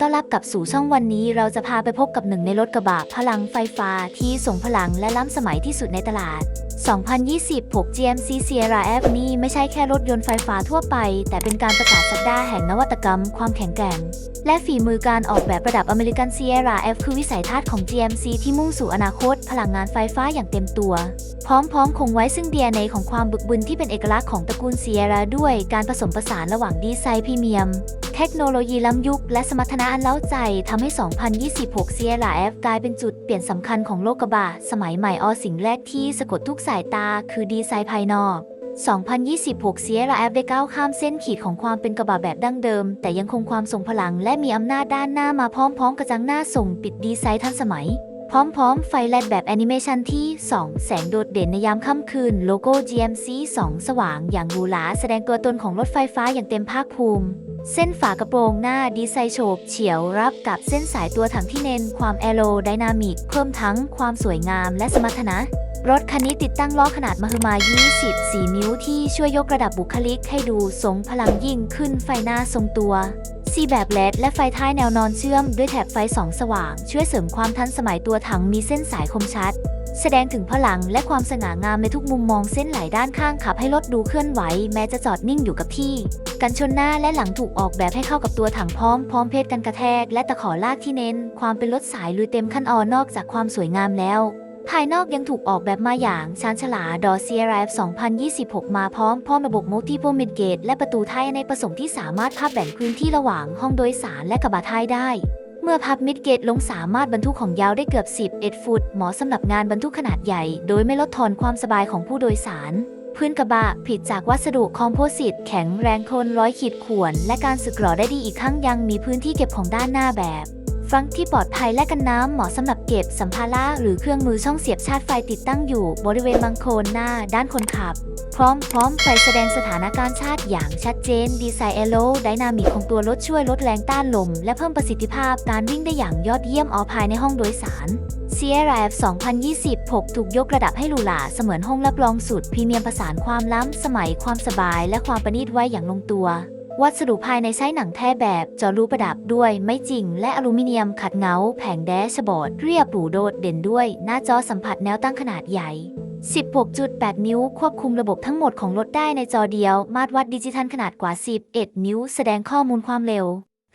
ต้อนรับกลับสู่ช่องวันนี้ เราจะพาไปพบกับหนึ่งในรถกระบะพลังไฟฟ้าที่ส่งพลังและล้ำสมัยที่สุดในตลาด 2020 6 GMC Sierra F นี่ไม่ใช่แค่รถยนต์ไฟฟ้าทั่วไป แต่เป็นการประกาศสัปดาห์แห่งนวัตกรรม ความแข็งแกร่ง และฝีมือการออกแบบระดับอเมริกัน Sierra F คือวิสัยทัศน์ของ GMC ที่มุ่งสู่อนาคต พลังงานไฟฟ้าอย่างเต็มตัว พร้อมๆ คงไว้ซึ่ง DNA ของความบึกบึนที่เป็นเอกลักษณ์ของตระกูล Sierra ด้วยการผสมผสานระหว่างดีไซน์พรีเมียม เทคโนโลยีล้ำยุคและสมรรถนะอันเล้าใจทำให้ 2026 Sierra F กลายเป็นจุดเปลี่ยนสำคัญของโลกกระบะสมัยใหม่อสิ่งแรกที่สะกดทุกสายตาคือดีไซน์ภายนอก 2026 Sierra F ได้ก้าวข้ามเส้นขีดของความเป็นกระบะแบบดั้งเดิม แต่ยังคงความทรงพลังและมีอำนาจด้านหน้ามาพร้อมๆกระจังหน้าส่งปิดดีไซน์ทันสมัย พร้อมๆ ไฟแลดแบบแอนิเมชันที่ส่องแสงโดดเด่นในยามค่ำคืน โลโก้ GMC สองสว่าง อย่างหรูหราแสดงตัวตนของรถไฟฟ้าอย่างเต็มภาคภูมิ เส้นฝากระโปรงหน้าดีไซน์โฉบเฉียวรับกับเส้นสายตัวถังที่เน้นความแอโรไดนามิกเพิ่มทั้งความสวยงามและสมรรถนะ รถคันนี้ติดตั้งล้อขนาดมหึมา 24 นิ้วที่ช่วยยกระดับบุคลิกให้ดูทรงพลังยิ่งขึ้นไฟหน้าทรงตัวซีแบบเลดและไฟท้ายแนวนอนเชื่อมด้วยแถบไฟสองสว่าง ช่วยเสริมความทันสมัยตัวถังมีเส้นสายคมชัด แสดงถึงพลังและความสง่างามในทุกมุมมองเส้นไหลด้านข้างขับให้รถดูเคลื่อนไหว แม้จะจอดนิ่งอยู่กับที่ กันชนหน้าและหลังถูกออกแบบให้เข้ากับตัวถังพร้อม พร้อมเพศกันกระแทก และตะขอลากที่เน้น ความเป็นรถสายลุยเต็มขั้นออนอกจากความสวยงามแล้วภายนอกยังถูกออกแบบมาอย่างชานฉลาดอ Sierra F 2026 มาพร้อมพร้อมระบบ Multiple Midgate และประตูท้ายในผสมที่สามารถพับแบ่งพื้นที่ระหว่างห้องโดยสารและกระบะท้ายได้ มื่อพับมิดเกตลงสามารถบรรทุกของยาวได้เกือบ 11 ฟุต เหมาะสำหรับงานบรรทุกขนาดใหญ่ โดยไม่ลดทอนความสบายของผู้โดยสาร พื้นกระบะผิดจากวัสดุคอมโพสิตแข็งแรงทนร้อยขีดข่วน และการสึกหรอได้ดีอีกครั้งยังมีพื้นที่เก็บของด้านหน้าแบบ ฟังก์ที่ปลอดภัยและกันน้ำเหมาะสำหรับเก็บสัมภาระหรือเครื่องมือช่องเสียบชาร์จไฟติดตั้งอยู่บริเวณบังโคลนหน้าด้านคนขับ พร้อมพร้อมไฟแสดงสถานการณ์ชาติอย่างชัดเจน ดีไซน์เอโลไดนามิกของตัวรถช่วยลดแรงต้านลม และเพิ่มประสิทธิภาพการวิ่งได้อย่างยอดเยี่ยมออภายในห้องโดยสาร Sierra F 2026 ถูกยกระดับให้หรูหราเสมือนห้องรับรองสุดพรีเมียมผสานความล้ำสมัยความสบาย และความประณีตไว้อย่างลงตัว วัสดุภายในใช้หนังแท้แบบจอรูประดับด้วยไม้จริง และอลูมิเนียมขัดเงา แผงแดชบอร์ด เรียบหรูโดดเด่นด้วย หน้าจอสัมผัสแนวตั้งขนาดใหญ่ 16.8 นิ้ว ควบคุมระบบทั้งหมดของรถได้ในจอเดียว มาตรวัดดิจิทัลขนาดกว่า 11 นิ้ว แสดงข้อมูลความเร็ว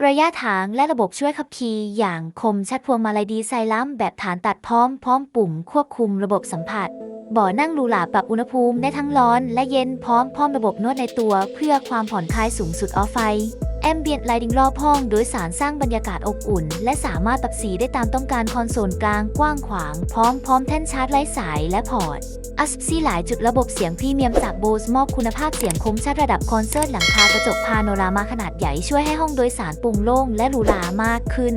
ระยะทางและระบบช่วยขับขี่อย่างคมชัดพวงมาลัยดีไซน์ล้ำแบบฐานตัดพร้อม พร้อมปุ่ม ควบคุมระบบสัมผัส บ่อนั่งหรูหราปรับอุณหภูมิได้ทั้งร้อนและเย็นพร้อมพร้อมระบบนวดในตัวเพื่อความผ่อนคลายสูงสุดออฟไฟแอมเบียนไลดิงรอบห้องโดยสารสร้างบรรยากาศอบอุ่น และสามารถปรับสีได้ตามต้องการคอนโซลกลางกว้างขวาง พร้อมพร้อมแท่นชาร์จไร้สายและพอร์ตอัสซีหลายจุดระบบเสียงพรีเมียมจากโบสมอบคุณภาพเสียงคมชัดระดับคอนเสิร์ตหลังคากระจกพาโนรามาขนาดใหญ่ช่วยให้ห้องโดยสารปร่งโล่งและหรูหรามากขึ้น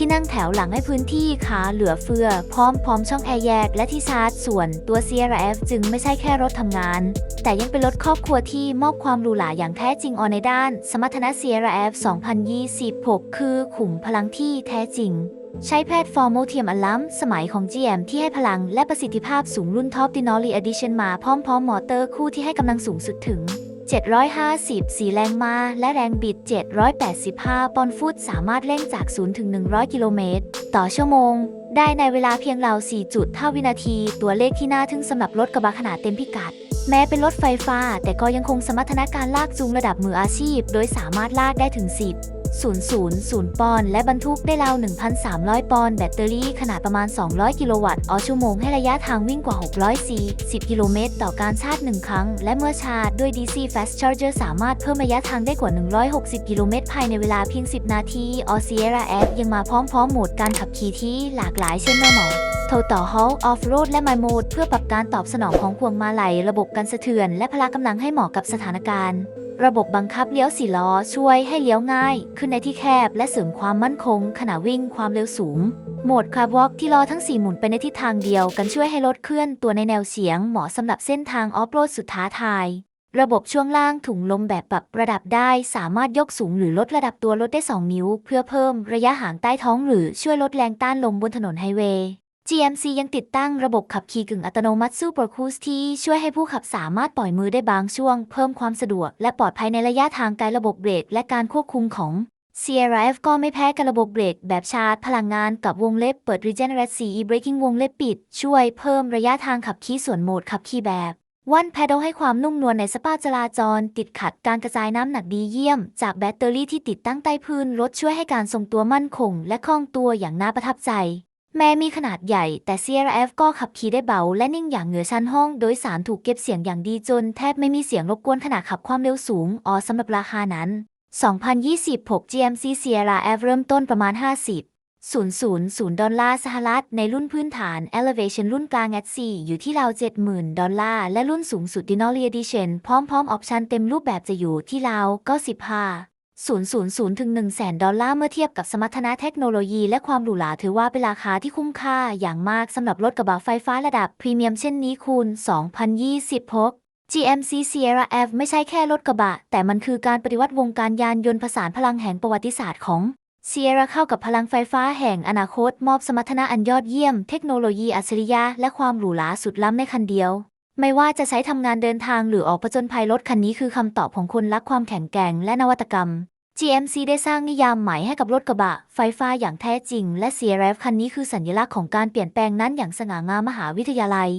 ที่นั่งแถวหลังให้พื้นที่ขาเหลือเฟือ พร้อมพร้อมช่องแอร์แยกและที่ชาร์จส่วนตัว Sierra F จึงไม่ใช่แค่รถทำงาน แต่ยังเป็นรถครอบครัวที่มอบความหรูหราอย่างแท้จริงออนในด้าน สมรรถนะ Sierra F 2026 คือขุมพลังที่แท้จริง ใช้แพลตฟอร์มโมเทียมอันล้ำสมัยของ GM ที่ให้พลังและประสิทธิภาพสูงรุ่นท็อป Denali Edition มาพร้อมๆมอเตอร์คู่ที่ให้กำลังสูงสุดถึง 750 4 แรงม้า และแรงบิด 785 ปอนด์ฟุต สามารถเร่งจาก 0 ถึง 100 กิโลเมตร ต่อชั่วโมง ได้ในเวลาเพียงราว4.5วินาที ตัวเลขที่น่าทึ่งสำหรับรถกระบะขนาดเต็มพิกัด แม้เป็นรถไฟฟ้า แต่ก็ยังคงสมรรถนะการลากจูงระดับมืออาชีพ โดยสามารถลากได้ถึง 10 000 ปอนด์และบรรทุกได้ราว 1,300 ปอนด์แบตเตอรี่ขนาดประมาณ 200 กิโลวัตต์ต่อชั่วโมงให้ระยะทางวิ่งกว่า 640 กิโลเมตร ต่อการชาร์จ 1 ครั้ง และเมื่อชาร์จด้วย DC Fast Charger สามารถเพิ่มระยะทางได้กว่า 160 กิโลเมตร ภายในเวลาเพียง 10 นาทีออ Sierra F ยังมาพร้อมๆโหมดการขับขี่ที่หลากหลายเช่น Normal Total Halt Off-Road และ My Mode เพื่อปรับการตอบสนองของพวงมาลัย ระบบกันสะเทือน และพละกำลังให้เหมาะกับสถานการณ์ ระบบบังคับเลี้ยวสี่ล้อช่วยให้เลี้ยวง่าย ขึ้นในที่แคบและเสริมความมั่นคง ขณะวิ่งความเร็วสูง โหมดคาร์วอล์กที่ล้อทั้ง 4 หมุนไปในทิศทางเดียวกันช่วยให้รถเคลื่อนตัวในแนวเฉียงเหมาะสำหรับเส้นทางออฟโรดสุดท้าทาย ระบบช่วงล่างถุงลมแบบปรับระดับได้สามารถยกสูงหรือลดระดับตัวรถได้ 2 นิ้ว เพื่อเพิ่มระยะห่างใต้ท้องหรือช่วยลดแรงต้านลมบนถนนไฮเวย์ GMC ยังติดตั้งระบบขับขี่กึ่งอัตโนมัติ Super Cruise ที่ช่วยให้ผู้ขับสามารถปล่อยมือได้บางช่วง เพิ่มความสะดวกและปลอดภัยในระยะทางไกลระบบเบรกและการควบคุมของ Sierra F ก็ไม่แพ้กับระบบเบรกแบบชาร์จพลังงานกับวงเล็บเปิด Regenerate e Braking วงเล็บปิด ช่วยเพิ่มระยะทางขับขี่ส่วนโหมดขับขี่แบบวันแพดลให้ความนุ่มนวลในสภาพจราจร ติดขัดการกระจายน้ำหนักดีเยี่ยม จากแบตเตอรี่ที่ติดตั้งใต้พื้นรถช่วยให้การทรงตัวมั่นคง และคล่องตัวอย่างน่าประทับใจ แม้มีขนาดใหญ่แต่ Sierra F ก็ขับขี่ได้เบา และนิ่งอย่างเหนือชั้นห้อง โดยสารถูกเก็บเสียงอย่างดีจน แทบไม่มีเสียงรบกวนขณะขับความเร็วสูง อ๋อสำหรับราคานั้น 2026 GMC Sierra F เริ่มต้นประมาณ 50 000 ดอลลาร์สหรัฐ ในรุ่นพื้นฐาน Elevation รุ่นกลาง at 4อยู่ที่ราว 70,000 ดอลลาร์ และรุ่นสูงสุด Denali Edition พร้อมพร้อมออปชันเต็มรูปแบบจะอยู่ที่ราว 95 000ถึง100,000ดอลลาร์เมื่อเทียบกับสมรรถนะเทคโนโลยีและความหรูหราถือว่าเป็นราคาที่คุ้มค่าอย่างมากสำหรับรถกระบะไฟฟ้าระดับพรีเมียมเช่นนี้คูณ 2026 GMC Sierra F ไม่ใช่แค่รถกระบะ แต่มันคือการปฏิวัติวงการยานยนต์ผสานพลังแห่งประวัติศาสตร์ของ Sierra เข้ากับพลังไฟฟ้าแห่งอนาคต มอบสมรรถนะอันยอดเยี่ยม เทคโนโลยีอัจฉริยะและความหรูหราสุดล้ำในคันเดียว ไม่ว่าจะใช้ทำงานเดินทางหรือออกผจญภัยรถคันนี้คือคำตอบของคนรักความแข็งแกร่งและนวัตกรรม GMC ได้สร้างนิยามใหม่ให้กับรถกระบะ ไฟฟ้าอย่างแท้จริง และ Sierra F คันนี้คือสัญลักษณ์ของการเปลี่ยนแปลงนั้นอย่างสง่างามมหาวิทยาลัย